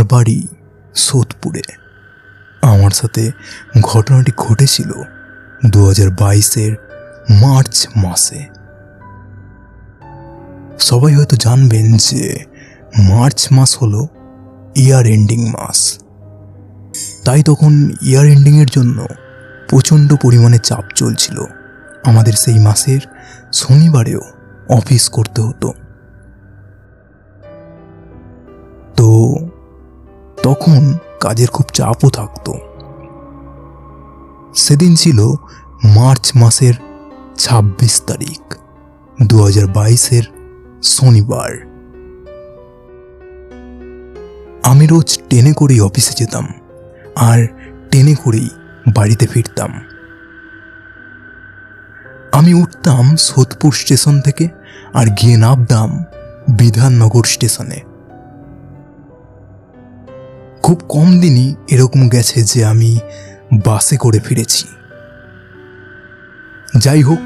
আমার বাড়ি সোদপুরে। আমার সাথে ঘটনাটি ঘটেছিল দু হাজার বাইশের মার্চ মাসে। সবাই হয়তো জানবেন যে মার্চ মাস হলো ইয়ার এন্ডিং মাস। তাই তখন ইয়ার এন্ডিংয়ের জন্য প্রচণ্ড পরিমাণে চাপ চলছিল। আমাদের সেই মাসের শনিবারেও অফিস করতে হতো। তো তখন কাজের খুব চাপও থাকতো। সেদিন ছিল মার্চ মাসের ছাব্বিশ তারিখ দু হাজার বাইশের শনিবার। আমি রোজ ট্রেনে করেই অফিসে যেতাম আর ট্রেনে করেই বাড়িতে ফিরতাম। আমি উঠতাম সোদপুর স্টেশন থেকে আর গিয়ে নামতাম বিধাননগর স্টেশনে। খুব কম দিনই এরকম গেছে যে আমি বাসে করে ফিরেছি। যাই হোক,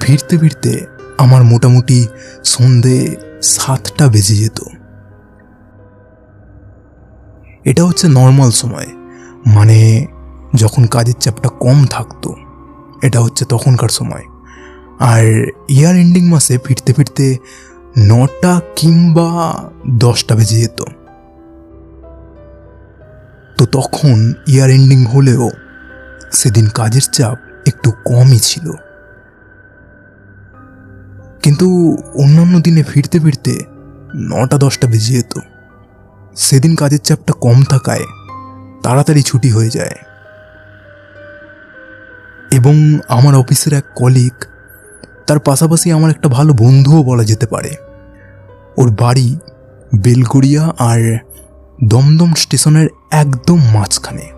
ফিরতে ফিরতে আমার মোটামুটি সন্ধে সাতটা বেজে যেত। এটা হচ্ছে নর্মাল সময় মানে যখন কাজের চাপটা কম থাকতো, এটা হচ্ছে তখনকার সময়। আর ইয়ার এন্ডিং মাসে ফিরতে ফিরতে নটা কিংবা দশটা বেজে যেত। তো তখন ইয়ার এন্ডিং হলেও সেদিন কাজের চাপ একটু কমই ছিল। কিন্তু অন্যান্য দিনে ফিরতে ফিরতে নটা দশটা বেজে যেত। সেদিন কাজের চাপটা কম থাকায় তাড়াতাড়ি ছুটি হয়ে যায়। এবং আমার অফিসের এক কলিগ তার পাশাপাশি আমার একটা ভালো বন্ধুও বলা যেতে পারে। ওর বাড়ি বেলগড়িয়া আর দমদম স্টেশনের একদম মাঝখানে।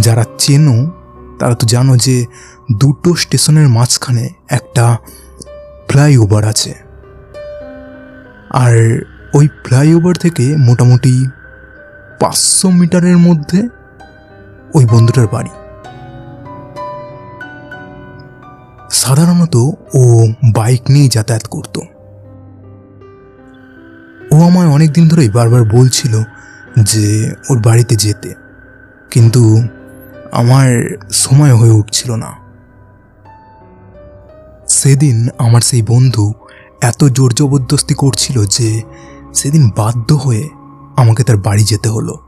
যারা চেনো, তারা তো জানো যে দুটো স্টেশনের মাঝখানে একটা ফ্লাইওভার আছে। আর ওই ফ্লাইওভার থেকে মোটামুটি পাঁচশো মিটারের মধ্যে ওই বন্ধুটার বাড়ি। সাধারণত ও বাইক নিয়ে যাতায়াত করত। ও আমায় অনেক দিন ধরেই বারবার বলছিল যে ওর বাড়িতে যেতে। কিন্তু আমার সময় হয়ে উঠছিল না। সেদিন আমার সেই বন্ধু এত জোর জবরদস্তি করছিল যে সেদিন বাধ্য হয়ে আমাকে তার বাড়ি যেতে হলো।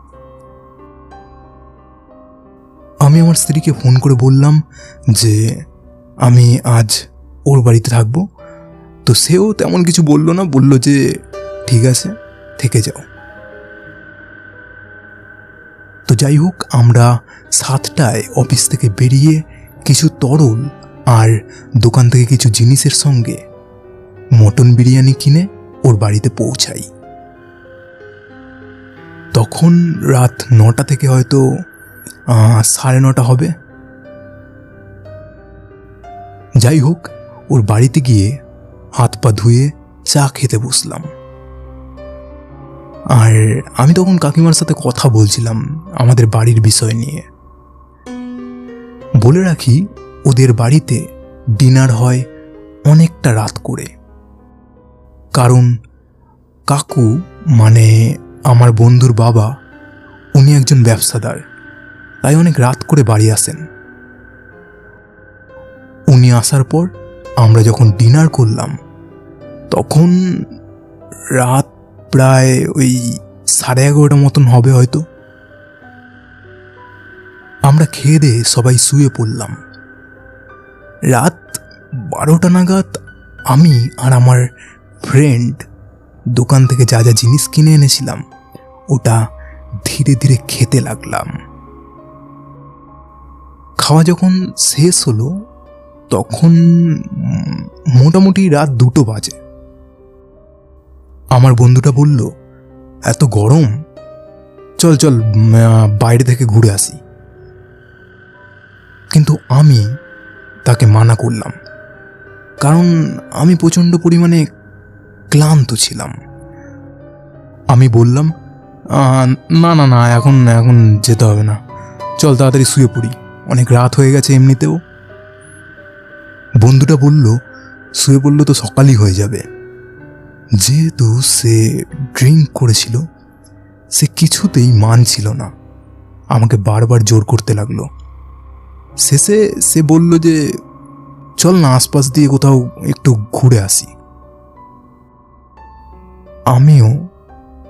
আমি আমার স্ত্রীকে ফোন করে বললাম যে, আমি আজ ওর বাড়িতে থাকব। তো সেও তেমন কিছু বলল না, বলল যে, ঠিক আছে, থেকে যাও। যাই হোক আমরা সাতটায় অফিস থেকে বেরিয়ে কিছু তরল আর দোকান থেকে কিছু জিনিসের সঙ্গে মটন বিরিয়ানি কিনে ওর বাড়িতে পৌঁছাই। তখন রাত নটা থেকে হয়তো সাড়ে নটা হবে। যাই হোক ওর বাড়িতে গিয়ে হাত পা ধুয়ে চা খেতে বসলাম। আর আমি তখন কাকিমার সাথে কথা বলছিলাম আমাদের বাড়ির বিষয় নিয়ে। বলে রাখি, ওদের বাড়িতে ডিনার হয় অনেকটা রাত করে। কারণ কাকু মানে আমার বন্ধুর বাবা, উনি একজন ব্যবসাদার, তাই অনেক রাত করে বাড়ি আসেন। উনি আসার পর আমরা যখন ডিনার করলাম, তখন রাত প্রায় ওই সাড়ে এগারোটা মতন হবে হয়তো। আমরা খেয়ে দিয়ে সবাই শুয়ে পড়লাম। রাত বারোটা নাগাদ আমি আর আমার ফ্রেন্ড দোকান থেকে যা যা জিনিস কিনে এনেছিলাম, ওটা ধীরে ধীরে খেতে লাগলাম। খাওয়া যখন শেষ হলো, তখন মোটামুটি রাত দুটো বাজে। আমার বন্ধুটা বলল, এত গরম? চল চল বাইরে থেকে ঘুরে আসি। কিন্তু আমি তাকে মানা করলাম, কারণ আমি প্রচণ্ড পরিমাণে ক্লান্ত ছিলাম। আমি বললাম না না না, এখন এখন যেতে হবে না। চল, তাড়াতাড়ি শুয়ে পড়ি। অনেক রাত হয়ে গেছে এমনিতেও। বন্ধুটা বলল, শুয়ে পড়লে তো সকালই হয়ে যাবে। যেহেতু সে ড্রিঙ্ক করেছিল, সে কিছুতেই মানছিল না। আমাকে বারবার জোর করতে লাগল। শেষে সে বলল যে, চল না, আশপাশ দিয়ে কোথাও একটু ঘুরে আসি। আমিও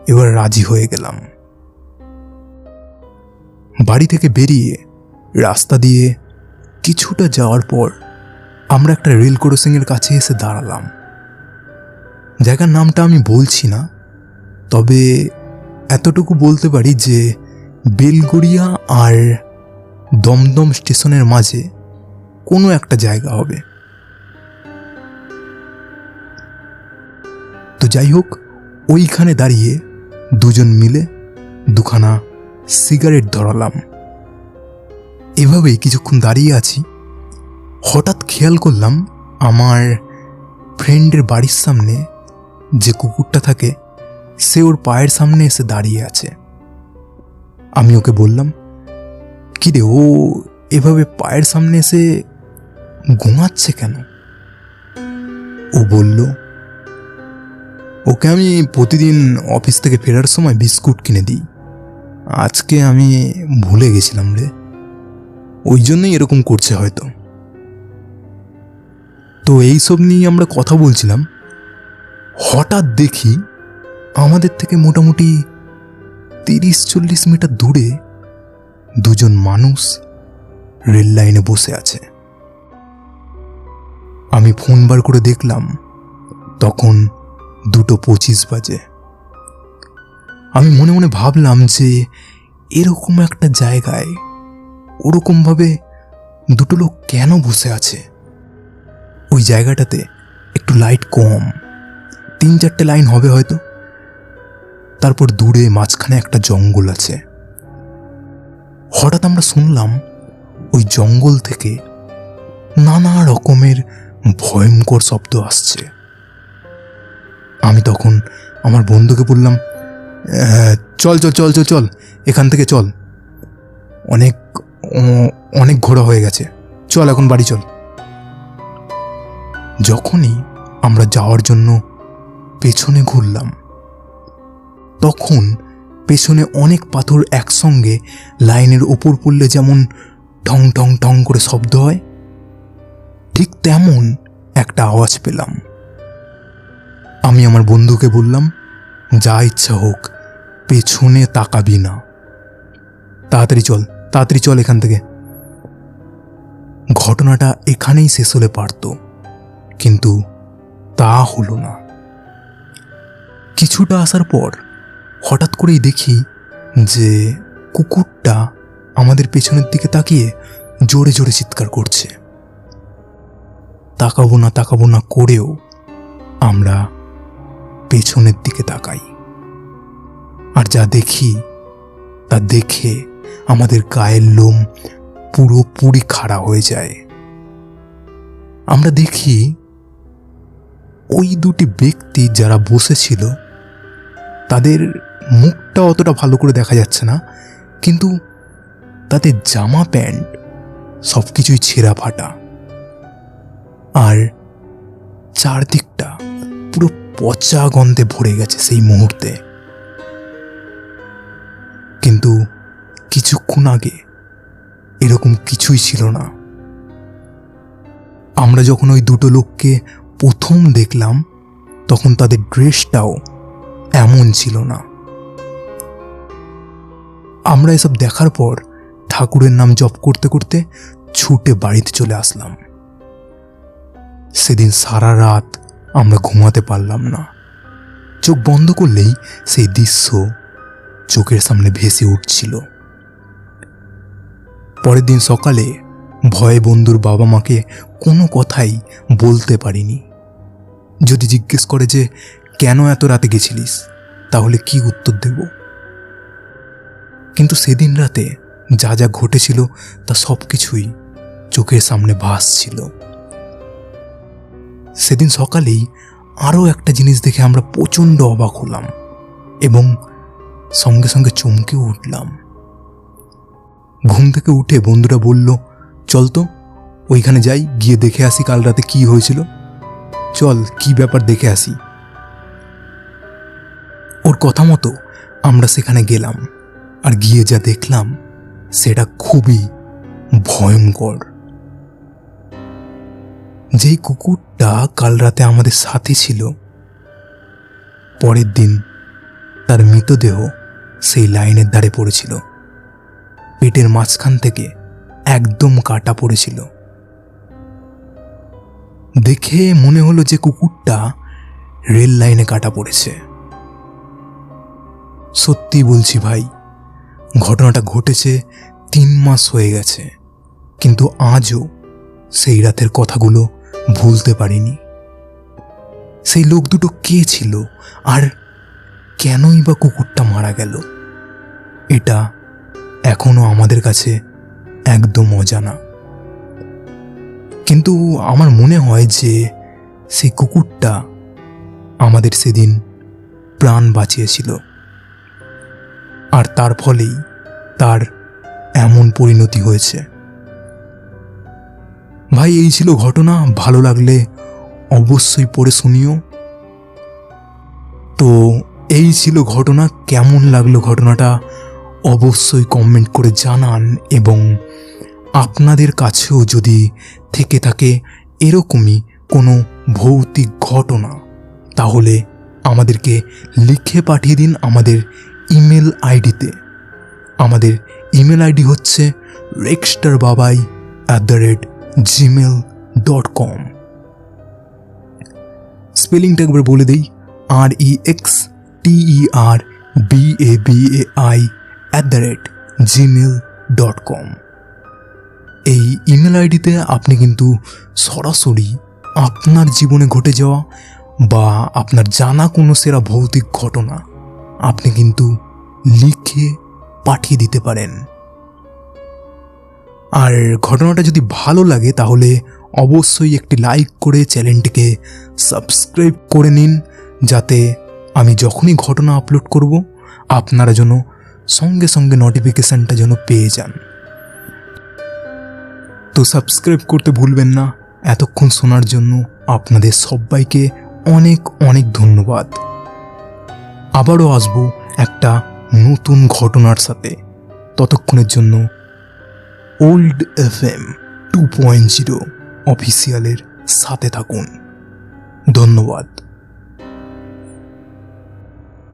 এবার রাজি হয়ে গেলাম। বাড়ি থেকে বেরিয়ে রাস্তা দিয়ে কিছুটা যাওয়ার পর আমরা একটা রেল ক্রসিংয়ের কাছে এসে দাঁড়ালাম। জায়গার নামটা আমি বলছি না, তবে এতটুকু বলতে পারি যে বেলগড়িয়া আর দমদম স্টেশনের মাঝে কোনো একটা জায়গা হবে। তো যাই হোক, ওইখানে দাঁড়িয়ে দুজন মিলে দুখানা সিগারেট ধরালাম। এভাবেই কিছুক্ষণ দাঁড়িয়ে আছি। হঠাৎ খেয়াল করলাম আমার ফ্রেন্ডের বাড়ির সামনে যে কুকুরটা থাকে, সে ওর পায়ের সামনে এসে দাঁড়িয়ে আছে। আমি ওকে বললাম, কি রে, ও এভাবে পায়ের সামনে এসে ঘুমাচ্ছে কেন? ও বলল, ওকে আমি প্রতিদিন অফিস থেকে ফেরার সময় বিস্কুট কিনে দিই। আজকে আমি ভুলে গেছিলাম রে। ওই জন্যই এরকম করছে হয়তো। তো এইসব নিয়ে আমরা কথা বলছিলাম। হঠাৎ দেখি আমাদের থেকে মোটামুটি তিরিশ চল্লিশ মিটার দূরে দুজন মানুষ রেল লাইনে বসে আছে। আমি ফোন বার করে দেখলাম তখন দুটো পঁচিশ বাজে। আমি মনে মনে ভাবলাম যে এরকম একটা জায়গায় ওরকমভাবে দুটো লোক কেন বসে আছে? ওই জায়গাটাতে একটু লাইট কম। তিন চারটে লাইন হবে হয়তো। তারপর দূরে মাঝখানে একটা জঙ্গল আছে। হঠাৎ আমরা শুনলাম ওই জঙ্গল থেকে নানা রকমের ভয়ঙ্কর শব্দ আসছে। আমি তখন আমার বন্ধুকে বললাম চল চল চল চল চল, এখান থেকে চল। অনেক অনেক ঘোরা হয়ে গেছে। চল, এখন বাড়ি চল। যখনই আমরা যাওয়ার জন্য পেছনে ঘুরলাম। তখন পেছনে অনেক পাথর একসঙ্গে লাইনের ওপর পড়লে যেমন ঠং ঠং ঠং করে শব্দ হয়, ঠিক তেমন একটা আওয়াজ পেলাম। আমি আমার বন্ধুকে বললাম, যা ইচ্ছা হোক, পেছনে তাকাবি না। তাড়াতাড়ি চল তাড়াতাড়ি চল এখান থেকে। ঘটনাটা এখানেই শেষ হলে পারত, কিন্তু তা হলো না। কিছুটা আসার পর হঠাৎ করেই দেখি যে কুকুরটা আমাদের পেছনের দিকে তাকিয়ে জোরে জোরে চিৎকার করছে। তাকাবো না তাকাবো না করেও আমরা পেছনের দিকে তাকাই। আর যা দেখি, তা দেখে আমাদের গায়ের লোম পুরোপুরি খাড়া হয়ে যায়। আমরা দেখি ওই দুটি ব্যক্তি যারা বসেছিল তাদের মুখটা অতটা ভালো করে দেখা যাচ্ছে না, কিন্তু তাদের জামা প্যান্ট, সব কিছুই ছেঁড়া ফাটা। আর চারদিকটা পুরো পচা গন্ধে ভরে গেছে সেই মুহূর্তে। কিন্তু কিছুক্ষণ আগে এরকম কিছুই ছিল না। আমরা যখন ওই দুটো লোককে প্রথম দেখলাম, তখন তাদের ড্রেসটাও এমন ছিল না। আমরা এসব দেখার পর ঠাকুরের নাম জপ করতে করতে ছুটে বাড়িতে চলে আসলাম। সেদিন সারা রাত আমরা ঘুমাতে পারলাম না। চোখ বন্ধ করলেই সেই দৃশ্য চোখের সামনে ভেসে উঠছিল। পরের দিন সকালে ভয়ে বন্ধুর বাবা মাকে কোনো কথাই বলতে পারিনি। যদি জিজ্ঞেস করে যে কেন এত রাতে গেছিলিস? তাহলে কি উত্তর দেব? কিন্তু সেদিন রাতে যা যা ঘটেছিল, তা সব কিছুই চোখের সামনে ভাসছিল সেদিন সকালেই আরও একটা জিনিস দেখে আমরা প্রচণ্ড অবাক হলাম এবং সঙ্গে সঙ্গে চমকে উঠলাম। ঘুম থেকে উঠে বন্ধুরা বলল, চল তো, ওইখানে যাই, গিয়ে দেখে আসি কাল রাতে কি হয়েছিল। চল, কি ব্যাপার দেখে আসি। কথা মতো আমরা সেখানে গেলাম আর গিয়ে যা দেখলাম, সেটা খুবই ভয়ঙ্কর। যেই কুকুরটা কাল রাতে আমাদের সাথে ছিল, পরের দিন তার মৃতদেহ সেই লাইনের ধারে পড়েছিল। পেটের মাঝখান থেকে একদম কাটা পড়েছিল। দেখে মনে হলো যে কুকুরটা রেল লাইনে কাটা পড়েছে। সত্যি বলছি ভাই, ঘটনাটা ঘটেছে তিন মাস হয়ে গেছে, কিন্তু আজও সেই রাতের কথাগুলো ভুলতে পারিনি। সেই লোক দুটো কে ছিল আর কেনই বা কুকুরটা মারা গেল, এটা এখনও আমাদের কাছে একদম অজানা। কিন্তু আমার মনে হয় যে সেই কুকুরটা আমাদের সেদিন প্রাণ বাঁচিয়েছিল। আর তার ফলেই তার এমন পরিণতি হয়েছে। ভাই, এই ছিল ঘটনা। ভালো লাগলে অবশ্যই পড়ে শুনিও। তো এই ছিল ঘটনা। কেমন লাগল ঘটনাটা অবশ্যই কমেন্ট করে জানান এবং আপনাদের কাছেও যদি থেকে থাকে এরকমই কোনো ভৌতিক ঘটনা, তাহলে আমাদেরকে লিখে পাঠিয়ে দিন। আমাদের ইমেল আইডিতে। আমাদের ইমেল আইডি হচ্ছে Rexter Babai at the rate Gmail dot com স্পেলিংটা একবার বলে দিই R E X T E R B A B A I at the rate Gmail dot com এই ইমেল আইডিতে আপনি কিন্তু সরাসরি আপনার জীবনে ঘটে যাওয়া বা আপনার জানা কোনো সেরা ভৌতিক ঘটনা আপনি কিন্তু লিখে পাঠিয়ে দিতে পারেন। আর ঘটনাটা যদি ভালো লাগে তাহলে অবশ্যই একটি লাইক করে চ্যানেলটিকে সাবস্ক্রাইব করে নিন, যাতে আমি যখনই ঘটনা আপলোড করব, আপনারা যেন সঙ্গে সঙ্গে নোটিফিকেশানটা যেন পেয়ে যান। তো সাবস্ক্রাইব করতে ভুলবেন না। এতক্ষণ শোনার জন্য আপনাদের সবাইকে অনেক অনেক ধন্যবাদ। আবারও আসব একটা নতুন ঘটনার সাথে। ততক্ষণের জন্য old F M two point zero অফিসিয়ালের সাথে থাকুন। ধন্যবাদ।